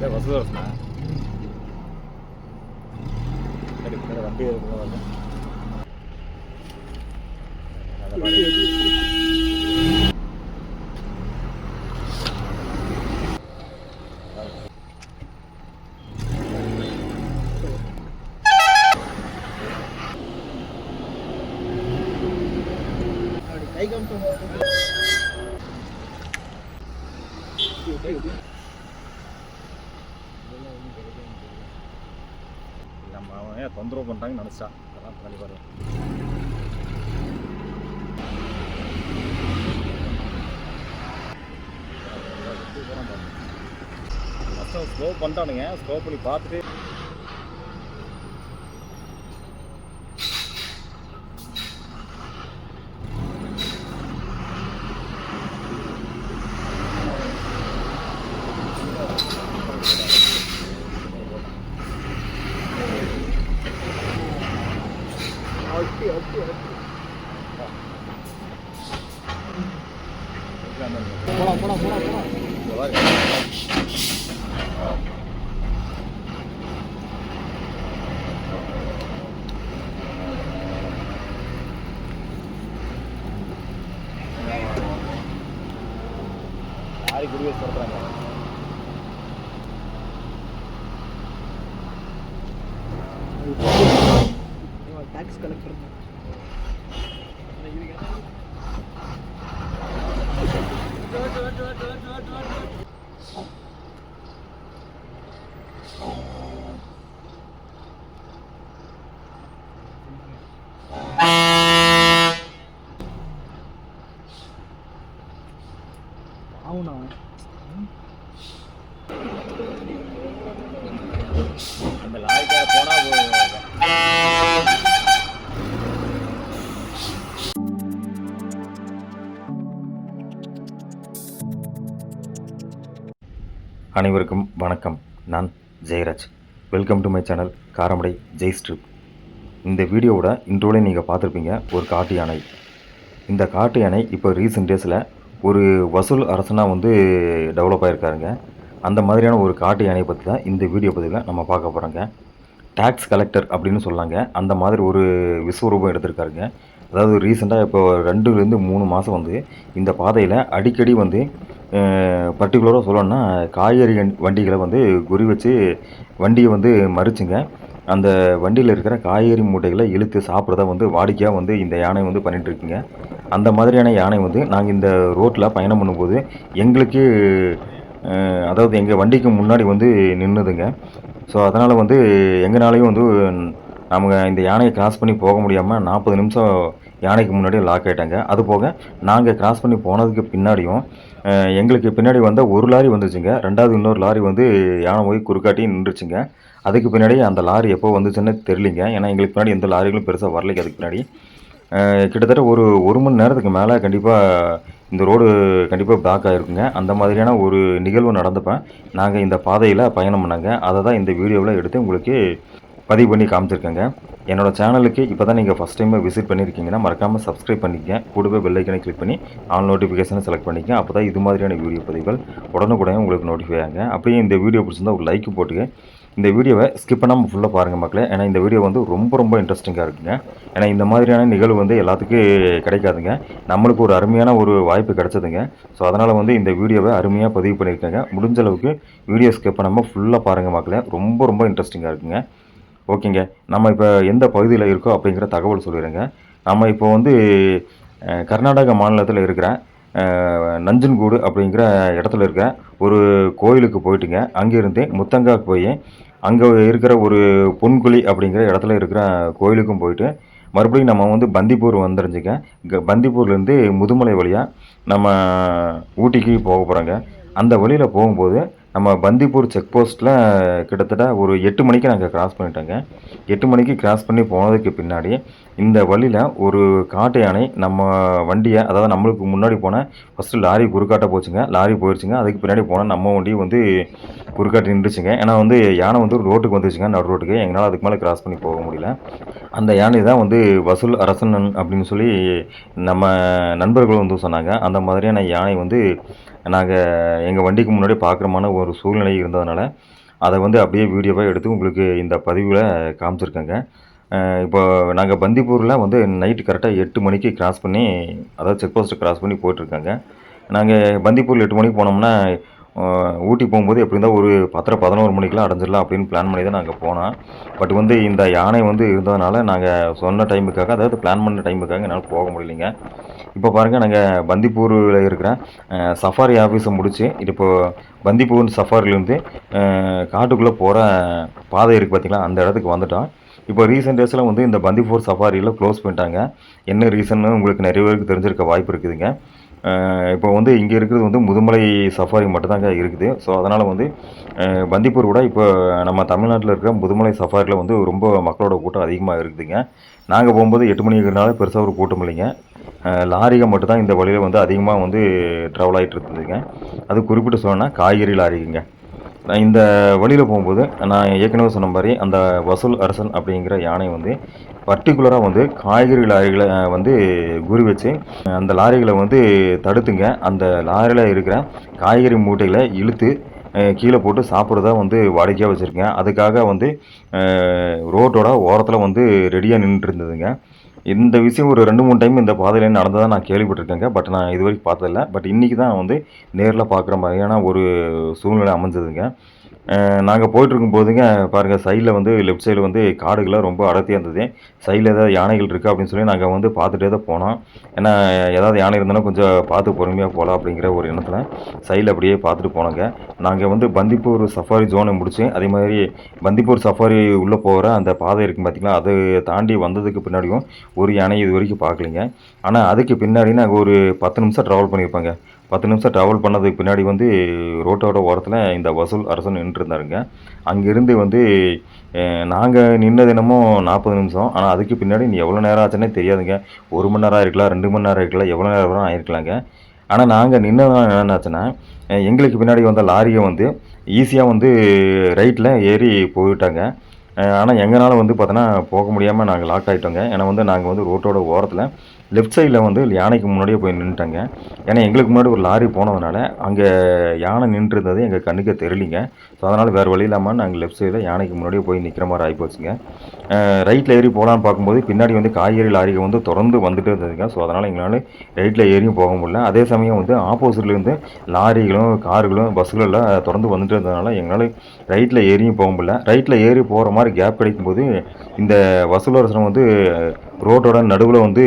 There was those, man. Tadi kita ada wakil, bukan? Ada wakil. First slow பண்ணிட்டானுங்க. Slow பண்ணி பார்த்துட்டு அப்படி அப்படி அப்படி போலாம் போலாம் போலாம் போலாம் இந்த பாரு. லாரி குடியே சொல்கிறாங்க டாக்ஸ் கலெக்டர் அனைவருக்கும் வணக்கம். நான் Jayaraj. Welcome to my channel Karamadai Jai strip இந்த வீடியோவோட இன்றோலே நீங்கள் பார்த்துருப்பீங்க ஒரு காட்டு யானை. இந்த காட்டு யானை இப்போ ரீசெண்ட் டேஸில் ஒரு வசூல் அரசனாக வந்து டெவலப் ஆகிருக்காருங்க அந்த மாதிரியான ஒரு காட்டு யானையை பற்றி தான் இந்த வீடியோ பதிவில் நம்ம பார்க்க போகிறோங்க டேக்ஸ் கலெக்டர் அப்படின்னு சொல்லாங்க. அந்த மாதிரி ஒரு விஸ்வரூபம் எடுத்திருக்காருங்க. அதாவது ரீசெண்டாக இப்போ ரெண்டுலேருந்து மூணு மாதம் வந்து இந்த பாதையில் அடிக்கடி வந்து பர்டிகுலராக சொல்லணும்னா காய்கறி வண்டிகளை வந்து குறி வச்சு வண்டியை வந்து மறிச்சுங்க. அந்த வண்டியில் இருக்கிற காய்கறி மூட்டைகளை இழுத்து சாப்பிட்றத வந்து வாடிக்கையாக வந்து இந்த யானை வந்து பண்ணிட்டு அந்த மாதிரியான யானை வந்து நாங்கள் இந்த ரோட்டில் பயணம் பண்ணும்போது எங்களுக்கு அதாவது எங்கள் வண்டிக்கு முன்னாடி வந்து நின்றுதுங்க ஸோ அதனால் வந்து எங்களாலையும் வந்து நம்ம இந்த யானையை கிராஸ் பண்ணி போக முடியாமல் நாற்பது நிமிஷம் யானைக்கு முன்னாடி லாக் ஆகிட்டாங்க அது போக நாங்கள் கிராஸ் பண்ணி போனதுக்கு பின்னாடியும் எங்களுக்கு பின்னாடி வந்த ஒரு லாரி வந்துச்சுங்க. ரெண்டாவது இன்னொரு லாரி வந்து யானை போய் குறுக்காட்டி நின்றுச்சுங்க. அதுக்கு பின்னாடி அந்த லாரி எப்போ வந்துச்சுன்னு தெரியலிங்க. ஏன்னா எங்களுக்கு பின்னாடி எந்த லாரிகளும் பெருசாக வரலைக்கு அதுக்கு பின்னாடி. கிட்டத்தட்ட ஒரு ஒரு மணி நேரத்துக்கு மேலே கண்டிப்பாக இந்த ரோடு கண்டிப்பாக பிளாக் ஆகிருக்குங்க அந்த மாதிரியான ஒரு நிகழ்வு நடந்தப்பேன் நாங்கள் இந்த பாதையில் பயணம் பண்ணாங்க. அதை தான் இந்த வீடியோவில் எடுத்து உங்களுக்கு பதிவு பண்ணி காமிச்சிருக்கேங்க. என்னோட சேனலுக்கு இப்போ தான் நீங்கள் ஃபஸ்ட் டைம் விசிட் பண்ணியிருக்கீங்கன்னா மறக்காமல் சப்ஸ்கிரைப் பண்ணிக்கங்க. கூடவே பெல்லைக்கனை கிளிக் பண்ணி ஆல் நோட்டிஃபிகேஷனை செலக்ட் பண்ணிக்க அப்போ தான் இது மாதிரியான வீடியோ பதிவுகள் உடனுக்குடனே உங்களுக்கு நோட்டிஃபை ஆகுங்க. அப்படியே இந்த வீடியோ பிடிச்சிருந்தா ஒரு லைக் போட்டுங்க. இந்த வீடியோவை ஸ்கிப் பண்ணாமல் ஃபுல்லாக பாருங்கள் மக்களே. ஏன்னா இந்த வீடியோ வந்து ரொம்ப ரொம்ப இன்ட்ரெஸ்டிங்காக இருக்குங்க. ஏன்னா இந்த மாதிரியான நிகழ்வு வந்து எல்லாத்துக்கும் கிடைக்காதுங்க. நம்மளுக்கு ஒரு அருமையான ஒரு வாய்ப்பு கிடைச்சதுங்க. ஸோ அதனால் வந்து இந்த வீடியோவை அருமையாக பதிவு பண்ணியிருக்கேங்க முடிஞ்ச அளவுக்கு வீடியோ ஸ்கிப் பண்ணாமல் ஃபுல்லாக பாருங்கள் மக்களே. ரொம்ப ரொம்ப இன்ட்ரெஸ்டிங்காக இருக்குங்க. ஓகேங்க. நம்ம இப்போ எந்த பகுதியில் இருக்கோ அப்படிங்கிற தகவல் சொல்லிடுங்க. நம்ம இப்போ வந்து கர்நாடக மாநிலத்தில் இருக்கிற நஞ்சன்கூடு அப்படிங்கிற இடத்துல இருக்க ஒரு கோயிலுக்கு போயிட்டுங்க. அங்கேருந்து முத்தங்கா போய் அங்கே இருக்கிற ஒரு பொன்குழி அப்படிங்கிற இடத்துல இருக்கிற கோயிலுக்கும் போயிட்டு மறுபடியும் நம்ம வந்து பந்திப்பூர் வந்துருந்துங்க பந்திப்பூர்லேருந்து முதுமலை வழியாக நம்ம ஊட்டிக்கு போக போகிறோங்க அந்த வழியில் போகும்போது நம்ம பந்திப்பூர் செக் போஸ்ட்டில் கிட்டத்தட்ட ஒரு எட்டு மணிக்கு நாங்கள் கிராஸ் பண்ணிட்டோங்க. எட்டு மணிக்கு கிராஸ் பண்ணி போனதுக்கு பின்னாடி இந்த வழியில் ஒரு காட்டு யானை நம்ம வண்டியை அதாவது நம்மளுக்கு முன்னாடி போன ஃபஸ்ட்டு லாரி குறுக்காட்ட போச்சுங்க. லாரி போயிடுச்சுங்க அதுக்கு பின்னாடி போனால் நம்ம வண்டியும் வந்து குறுக்காட்டி நின்றுச்சுங்க. ஏன்னா வந்து யானை வந்து ரோட்டுக்கு வந்துச்சுங்க நடு ரோட்டுக்கு. எங்களால் அதுக்கு மேலே கிராஸ் பண்ணி போக முடியல. அந்த யானை தான் வந்து வசூல் அரசன் அப்படின்னு சொல்லி நம்ம நண்பர்கள் வந்து சொன்னாங்க. அந்த மாதிரியான யானை வந்து நாங்கள் எங்கள் வண்டிக்கு முன்னாடி பார்க்குறமான ஒரு சூழ்நிலை இருந்ததுனால அதை வந்து அப்படியே வீடியோவாக எடுத்து உங்களுக்கு இந்த பதிவில் காமிச்சிருக்கேங்க. இப்போ நாங்கள் பந்திப்பூரில் வந்து நைட்டு கரெக்டாக எட்டு மணிக்கு கிராஸ் பண்ணி அதாவது செக் போஸ்ட்டை கிராஸ் பண்ணி போயிட்டுருக்காங்க. நாங்கள் பந்திப்பூரில் எட்டு மணிக்கு போனோம்னா ஊட்டி போகும்போது எப்படி இருந்தால் ஒரு பத்தரை பதினோரு மணிக்கெலாம் அடைஞ்சிடலாம் அப்படின்னு பிளான் பண்ணி தான் நாங்கள் போனோம். பட் வந்து இந்த யானை வந்து இருந்ததுனால நாங்கள் சொன்ன டைமுக்காக அதாவது பிளான் பண்ண டைமுக்காக என்னால் போக முடியலைங்க. இப்போ பாருங்கள் நாங்கள் பந்திப்பூரில் இருக்கிற சஃபாரி ஆஃபீஸை முடித்து இது இப்போ பந்திப்பூர் சஃபாரிலேருந்து காட்டுக்குள்ளே போகிற பாதை இருக்குது பார்த்திங்களா அந்த இடத்துக்கு வந்துட்டோம். இப்போ ரீசெண்ட் டேஸில் வந்து இந்த பந்திப்பூர் சஃபாரியில் க்ளோஸ் பண்ணிட்டாங்க. என்ன ரீசன்னு உங்களுக்கு நிறைய பேருக்கு தெரிஞ்சிருக்க வாய்ப்பு இருக்குதுங்க. இப்போ வந்து இங்கே இருக்கிறது வந்து முதுமலை சஃபாரி மட்டும்தாங்க இருக்குது. ஸோ அதனால் வந்து பந்திப்பூர் கூட இப்போ நம்ம தமிழ்நாட்டில் இருக்கிற முதுமலை சஃபாரியில் வந்து ரொம்ப மக்களோட கூட்டம் அதிகமாக இருக்குதுங்க. நாங்கள் போகும்போது எட்டு மணி இருக்கிறனால பெருசாக ஒரு கூட்டம் இல்லைங்க. லாரிகள் மட்டும்தான் இந்த வழியில் வந்து அதிகமாக வந்து ட்ராவல் ஆகிட்டு இருந்ததுங்க. அது குறிப்பிட்டு சொன்னேன்னா காய்கறி லாரிங்க. நான் இந்த வழியில் போகும்போது நான் ஏற்கனவே சொன்ன மாதிரி அந்த வசூல் அரசன் அப்படிங்கிற யானை வந்து பர்டிகுலராக வந்து காய்கறி லாரிகளை வந்து குறி வச்சு அந்த லாரிகளை வந்து தடுத்துங்க. அந்த லாரியில் இருக்கிற காய்கறி மூட்டைகளை இழுத்து கீழே போட்டு சாப்பிட்றதா வந்து வாடிக்கையாக வச்சுருக்கேன். அதுக்காக வந்து ரோட்டோட ஓரத்தில் வந்து ரெடியாக நின்றுட்டு இருந்ததுங்க. இந்த விஷயம் ஒரு ரெண்டு மூணு டைம் இந்த பாதையில் நடந்ததாக நான் கேள்விப்பட்டிருக்கேங்க. பட் நான் இது வரைக்கும் பார்த்ததில்ல. பட் இன்றைக்கி தான் வந்து நேரில் பார்க்குற மாதிரியான ஒரு சூழ்நிலை அமைஞ்சதுங்க. நாங்கள் போயிட்டுருக்கும் போதுங்க பாருங்கள் சைடில் வந்து லெஃப்ட் சைடில் வந்து காடுகள்லாம் ரொம்ப அடர்த்தியாக இருந்தது. சைடில் ஏதாவது யானைகள் இருக்குது அப்படின்னு சொல்லி நாங்கள் வந்து பார்த்துட்டே தான் போனோம். ஏன்னா ஏதாவது யானை இருந்தாலும் கொஞ்சம் பார்த்து பொறுமையாக போகலாம் அப்படிங்கிற ஒரு எண்ணத்தில் சைடில் அப்படியே பார்த்துட்டு போனோங்க. நாங்கள் வந்து பந்திப்பூர் சஃபாரி ஜோனை முடிச்சு அதே மாதிரி பந்திப்பூர் சஃபாரி உள்ளே போகிற அந்த பாதை இருக்கும் பார்த்திங்களா அதை தாண்டி வந்ததுக்கு பின்னாடியும் ஒரு யானை இது வரைக்கும் பார்க்கலிங்க. ஆனால் அதுக்கு பின்னாடி நாங்கள் ஒரு பத்து நிமிஷம் ட்ராவல் பண்ணியிருப்பாங்க. பத்து நிமிஷம் ட்ராவல் பண்ணதுக்கு பின்னாடி வந்து ரோட்டோட ஓரத்தில் இந்த வசூல் அரசன் நின்றுருந்தாருங்க. அங்கேருந்து வந்து நாங்கள் நின்னது என்னமோ நாற்பது நிமிஷம். ஆனால் அதுக்கு பின்னாடி நீ எவ்வளோ நேரம் ஆச்சுன்னே தெரியாதுங்க. ஒரு மணி நேரம் ஆயிருக்கலாம் ரெண்டு மணி நேரம் இருக்கலாம் எவ்வளோ நேரம் வரும் ஆயிருக்கலாங்க. ஆனால் நாங்கள் நின்னதான் என்னாச்சுன்னா எங்களுக்கு பின்னாடி வந்த லாரியை வந்து ஈஸியாக வந்து ரைட்டில் ஏறி போயிட்டாங்க. ஆனால் எங்களால் வந்து பார்த்தோன்னா போக முடியாமல் நாங்கள் லாக் ஆகிட்டோங்க ஏன்னா வந்து நாங்கள் வந்து ரோட்டோட ஓரத்தில் லெஃப்ட் சைடில் வந்து யானைக்கு முன்னாடியே போய் நின்றுட்டாங்க ஏன்னா எங்களுக்கு முன்னாடி ஒரு லாரி போனதுனால அங்கே யானை நின்றுருந்தது எங்கள் கண்ணுக்கு தெரியலிங்க. ஸோ அதனால் வேறு வழி இல்லாமல் நாங்கள் லெஃப்ட் சைடில் யானைக்கு முன்னாடியே போய் நிற்கிற மாதிரி ஆகிப்போச்சுங்க ரைட்டில் ஏறி போகலான்னு பார்க்கும்போது பின்னாடி வந்து காய்கறி லாரிகள் வந்து தொடர்ந்து வந்துட்டு இருந்ததுங்க. ஸோ அதனால் எங்களால் ரைட்டில் ஏறியும் போக முடியல. அதே சமயம் வந்து ஆப்போசிட்லேருந்து லாரிகளும் கார்களும் பஸ்ஸுகளும் எல்லாம் தொடர்ந்து வந்துட்டு இருந்ததுனால எங்களால் ரைட்டில் ஏறியும் போக முடியல. ரைட்டில் ஏறி போகிற மாதிரி கேப் கிடைக்கும்போது இந்த வசூலரசனம் வந்து ரோட்டோட நடுவில் வந்து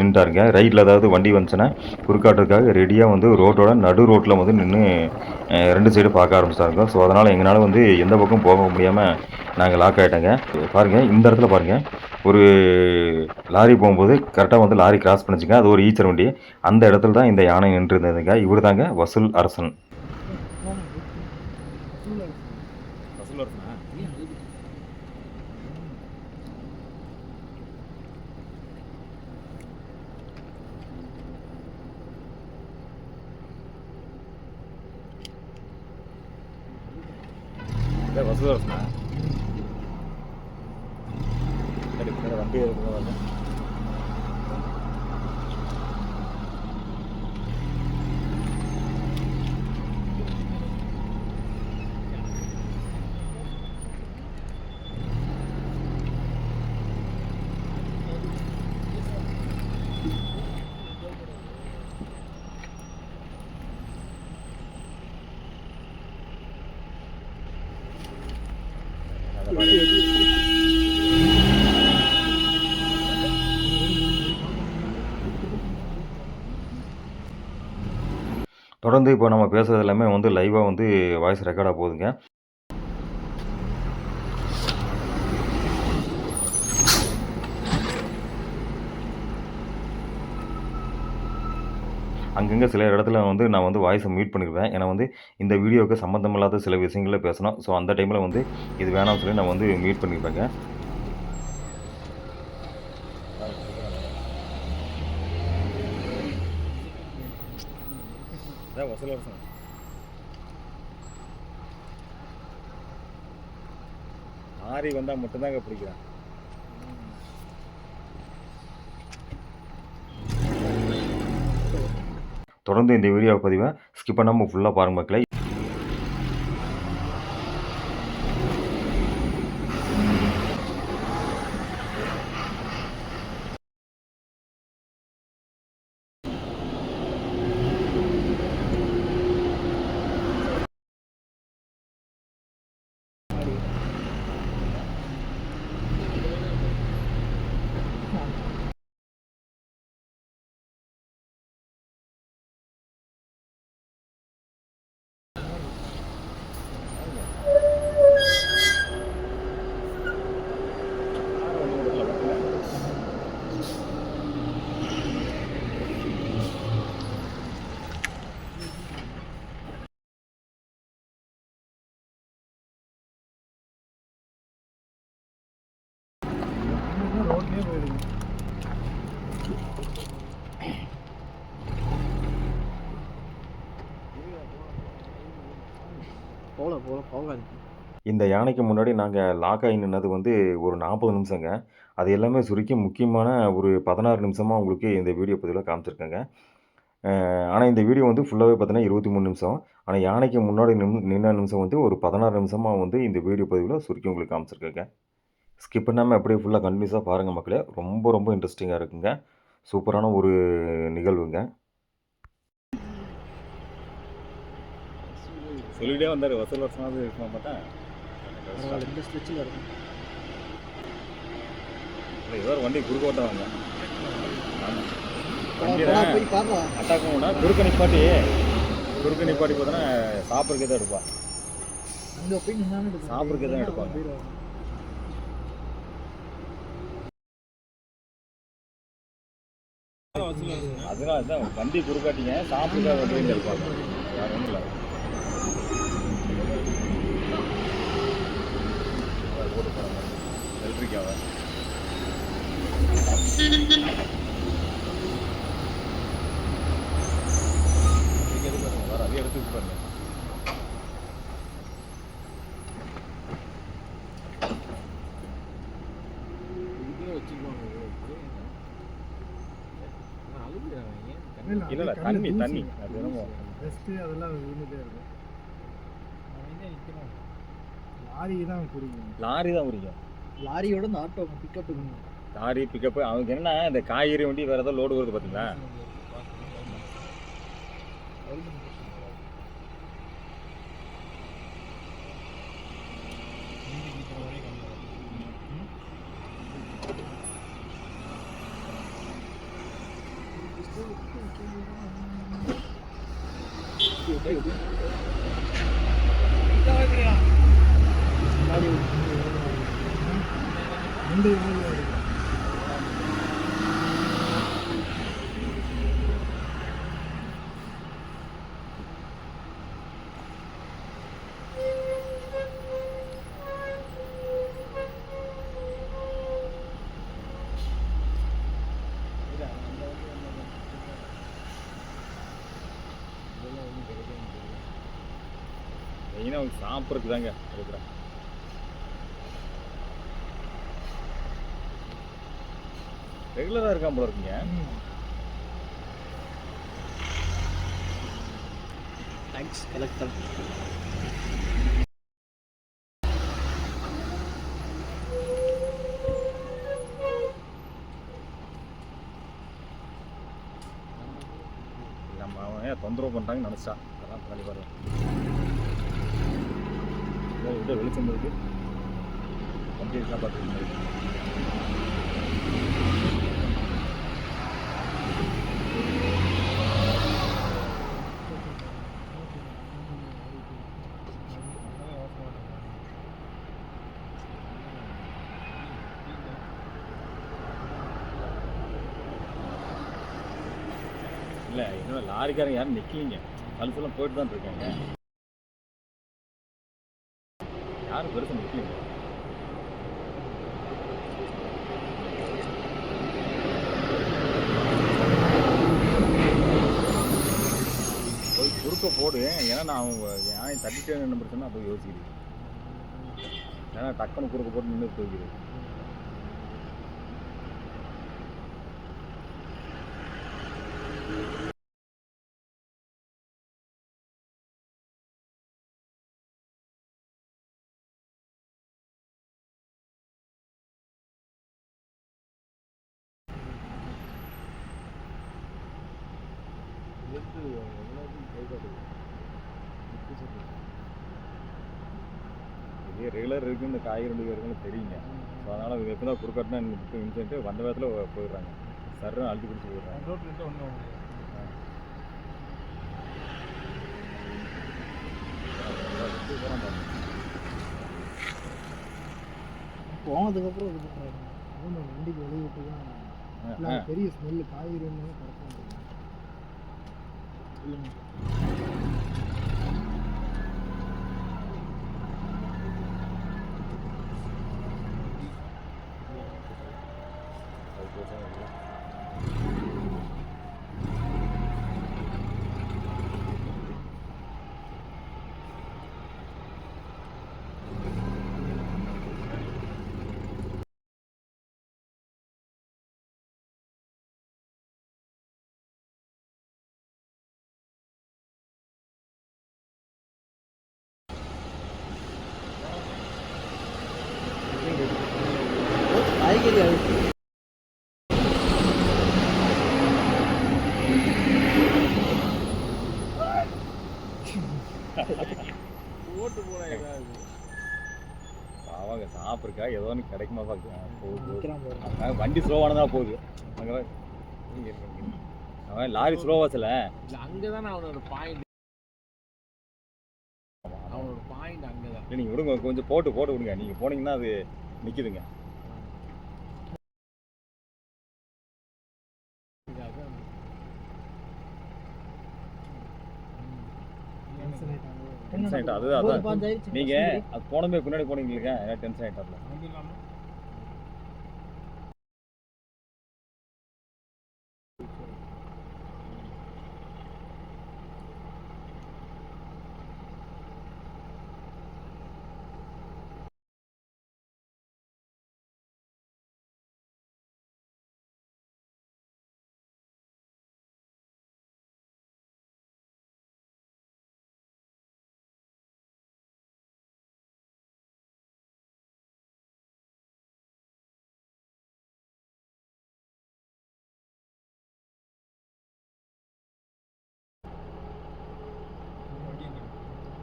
நின்றாருங்க ரைட்டில் ஏதாவது வண்டி வந்துச்சுன்னா குறுக்காட்டுறதுக்காக ரெடியாக வந்து ரோட்டோட நடு ரோட்டில் வந்து நின்று ரெண்டு சைடு பார்க்க ஆரம்பிச்சாருங்க ஸோ அதனால் எங்களால் வந்து எந்த பக்கம் போக முடியாமல் நாங்கள் லாக் ஆகிட்டோங்க பாருங்கள் இந்த இடத்துல பாருங்கள் ஒரு லாரி போகும்போது கரெக்டாக வந்து லாரி கிராஸ் பண்ணிச்சுங்க. அது ஒரு ஈச்சர் வண்டி. அந்த இடத்துல தான் இந்த யானை நின்று இருந்ததுங்க இவர் தாங்க வசூல் அரசன். வசூலரசனா சரி பின்னாடி வண்டி வந்து இப்போ நம்ம பேசுகிறது எல்லாமே வந்து லைவாக வந்து வாய்ஸ் ரெக்கார்டாக போகுதுங்க. அங்கங்கே சில இடத்துல வந்து நான் வந்து வாய்ஸை மியூட் பண்ணிடுவேன். ஏன்னா வந்து இந்த வீடியோவுக்கு சம்மந்தமில்லாத சில விஷயங்களில் பேசணும். ஸோ அந்த டைமில் வந்து இது வேணாம்னு சொல்லி நான் வந்து மியூட் பண்ணியிருப்பேங்க அதான் வசூலரசன் லாரி வந்தால் மட்டும்தாங்க பிடிக்கிறான். தொடர்ந்து இந்த வீடியோ பதிவை ஸ்கிப் பண்ணாமல் ஃபுல்லாக பாருங்க மக்களை. போகல போகல போகாது இந்த யானைக்கு முன்னாடி நாங்கள் லாக் ஆகி நின்னது வந்து ஒரு நாற்பது நிமிஷங்க. அது எல்லாமே சுருக்கி முக்கியமான ஒரு பதினாறு நிமிஷமாக உங்களுக்கு இந்த வீடியோ பதிவில் காமிச்சிருக்கேங்க. ஆனால் இந்த வீடியோ வந்து ஃபுல்லாகவே பார்த்தீங்கன்னா இருபத்தி மூணு நிமிஷம். ஆனால் யானைக்கு முன்னாடி நின் நின்ன நிமிஷம் வந்து ஒரு பதினாறு நிமிஷமாக வந்து இந்த வீடியோ பதிவில் சுருக்கி உங்களுக்கு காமிச்சிருக்கேங்க. ஸ்கிப் பண்ணாமல் அப்படியே ஃபுல்லாக கண்டினியூஸாக பாருங்கள் மக்களே. ரொம்ப ரொம்ப இன்ட்ரெஸ்டிங்காக இருக்குங்க. சூப்பரான ஒரு நிகழ்வுங்க. சொல்லிட்டே வந்தார். வசூல் வருஷமாவது இருக்குமா பார்த்தா? இந்த ஸ்ட்ரெச்சில் இருக்கும். இல்லை ஏதோ ஒரு வண்டி குறுக்க ஓட்ட வாங்க ஆமாம் போடா, வண்டி போடா, போய் பாருடா அட்டாக் பண்ணா குறுக்க நிப்பாட்டி குறுக்க நிப்பாட்டி பார்த்தோன்னா சாப்பிட்றதுக்கு தான் எடுப்பா அங்கே போய் நின்னாலும் எடுக்கும். சாப்பிட்றதுக்கு தான் எடுப்பாங்க. அதனால தான் வண்டி குறுக்காட்டிங்க சாப்பிட்றதுக்காக வண்டி எடுப்பாங்க வேறு ஒன்றும் இல்லை. ஓட்டு போகிறாங்க எலக்ட்ரிக்காவை வேறு அதே இல்லை தண்ணி தண்ணி. அது என்னமோ. அதெல்லாம் விழுந்துட்டே இருக்கும். லாரி தான் பிடிக்கும். லாரி தான் பிடிக்கும். லாரியோட இந்த ஆட்டோ பிக்கப் லாரி பிக்கப்பு அவங்க என்ன இந்த காய்கறி வண்டி வேறு ஏதோ லோடு வருது பார்த்தீங்களா மெயினாக அவங்க சாப்பிட்றதுக்கு தாங்க இருக்கிறேன் ரெகுலராக இருக்கான் போல இருக்குங்க. தேங்க்ஸ் கலெக்டர் நம்ம அவன் தொந்தரவு பண்ணுறாங்கன்னு நினச்சா அதெல்லாம் பண்ணி இதோ வெளிச்சம் இருக்கு. வண்டி எல்லாம் இல்லை இன்னும் லாரிக்காரங்க யாரும் நிற்கலீங்க கழுத்தெல்லாம் போயிட்டு தான் இருக்காங்க யாரும் பெருசாக நிற்கலீங்க முழுக்க போடு ஏன்னா நான் அவங்க யானை தட்டிட்டே என்ன பிரச்சனை அப்போ யோசிக்கிறேன் ஏன்னா டக்குன்னு குறுக்க போட்டு நின்று போய்க்கிறேன் you எவ்வளோக்கும் கை காட்டுது இதே ரெகுலர் இருக்கு இந்த காய்கறி ரெண்டு பேருக்குன்னு தெரியுங்க ஸோ அதனால் இது எப்போ தான் குறுக்காட்டினா எனக்கு இன்சென்ட்டு வந்த வேகத்தில் போயிடுறாங்க. சர்ன்னு அழுத்தி பிடிச்சி போயிடுறாங்க. போனதுக்கப்புறம் இது பண்ணுறாங்க அதுவும் நம்ம வண்டிக்கு வெளியே விட்டு தான் பெரிய ஸ்மெல்லு காய்கறி கரெக்டாக காய்கறி அழுக்கு போட்டு போனால் ஏதாவது அவங்க சாப்பிட்ருக்கா ஏதோ ஒன்று கிடைக்குமா பார்க்க போகுது. நிற்கிறான் பாரு. அவன் வண்டி ஸ்லோவானதா போகுது. அங்கே இருக்கு, இருக்கு. அவன் லாரி ஸ்லோவா சில இல்ல அங்கதானே அவனோட பாயிண்ட் அவனோட பாயிண்ட் அங்கதான். இல்லை நீங்கள் விடுங்க. கொஞ்சம் போட்டு போட்டு விடுங்க. நீங்கள் போனீங்கன்னா அது நிற்கிதுங்க டென்ஷன் ஆயிட்டாங்க டென்ஷன் ஆகிட்டா அது அதான் நீங்கள் அது போனமே பின்னாடி போனீங்க டென்ஷன் ஆகிட்டாப்ல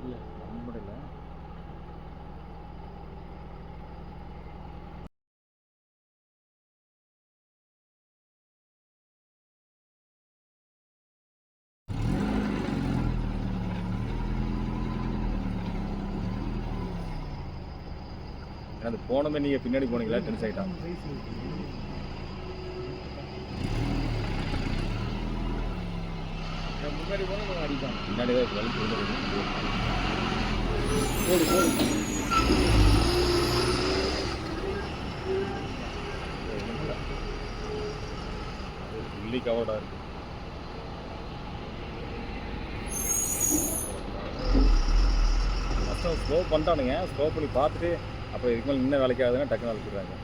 இல்லை நம்மள இல்லை ஏன்னா அது போனமே நீங்கள் பின்னாடி போனீங்களா? டென்ஸ் ஆகிட்டான் முன்னாடி போனா அடிப்பான் பின்னாடி தான் வலிக்கு போடு போடு. ஃபுல்லி கவர்டாக இருக்குது ஃபஸ்ட்டு ஸ்லோ பண்ணிட்டானுங்க. ஸ்லோ பண்ணி பார்த்துட்டு அப்புறம் இதுக்கு மேலே இன்னும் வேலைக்கு ஆகுதுன்னா டக்குன்னு அழைச்சிடுறாங்க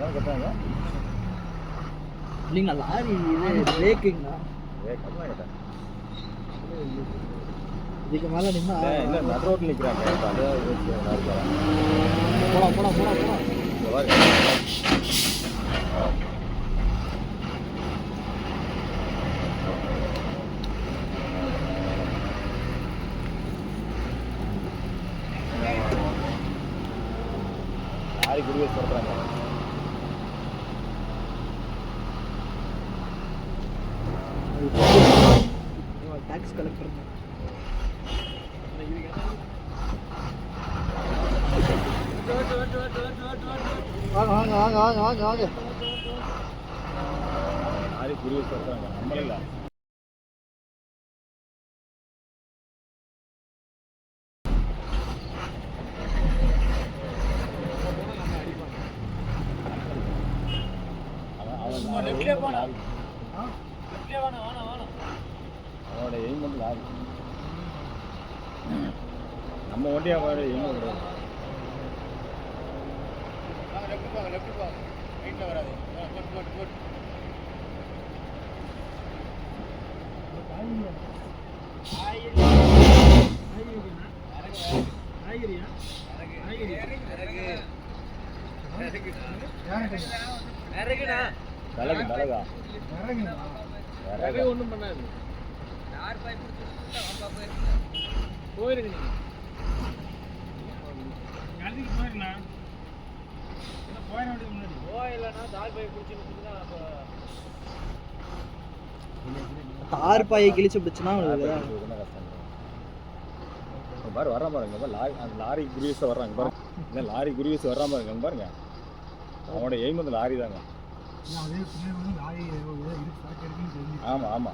அதான் கத்துனாங்க இல்லைங்க லாரி இது பிரேக்குங்கண்ணா கேட்டேன் இதுக்கு மேலே நின்னா இல்லை நடு ரோட்டில் நிற்கிறாங்க போலாம் போலாம் போலாம் போலாம். லாரி குடியே சொல்கிறாங்க வாங்க வாங்க வாங்க வாங்க லாரி குறி வச்சு வர்றாங்க நம்மள இல்லை அவனோட எய்ம் வந்து லாரி நம்ம வண்டி அவனோட எய்ம் கிடையாது இறங்குங்க மிளகு மிளகா இறங்குங்க வேற ஒன்றும் பண்ணாது போயிருங்க போயிடலன்னா தாய் பை பிடிச்சிருந்துச்சுன்னா அப்போ தார் பாயை கிழிச்சு பிடிச்சுனா இங்க பாரு வர்றான் பாருங்க லாரி அந்த லாரி குருவிஸ் வர்றாங்க பாருங்க. இந்த லாரி குருவிஸ் வர்றான் பாருங்க பாருங்க. அவனோட எய்ம் வந்து லாரி தாங்க. அதே பின்னாடி வந்து லாரி ஏதோ ஏதோ இருக்கு சாக்கு இருக்குன்னு தெரிஞ்சு ஆமா ஆமா.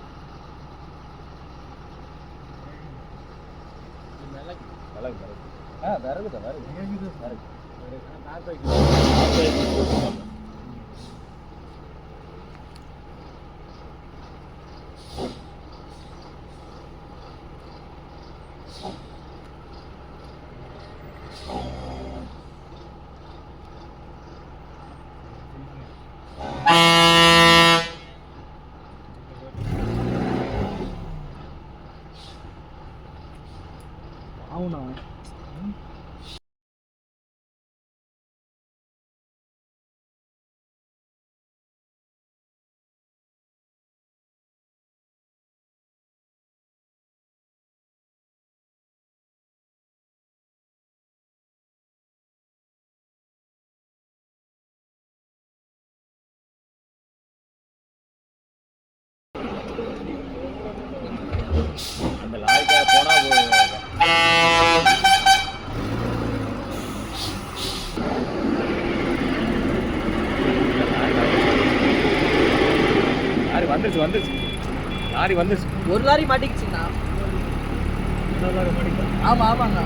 மிளகு மிளகு மிளகு ஆ விறகு. தான் விறகு விறகு. I'm not breaking. I'm breaking. அந்த லாரிக்கார போனா போதும். லாரி வந்துருச்சு வந்துருச்சு. லாரி வந்துருச்சு. ஒரு லாரி மாட்டிக்கிச்சுண்ணா ஆமா ஆமாங்க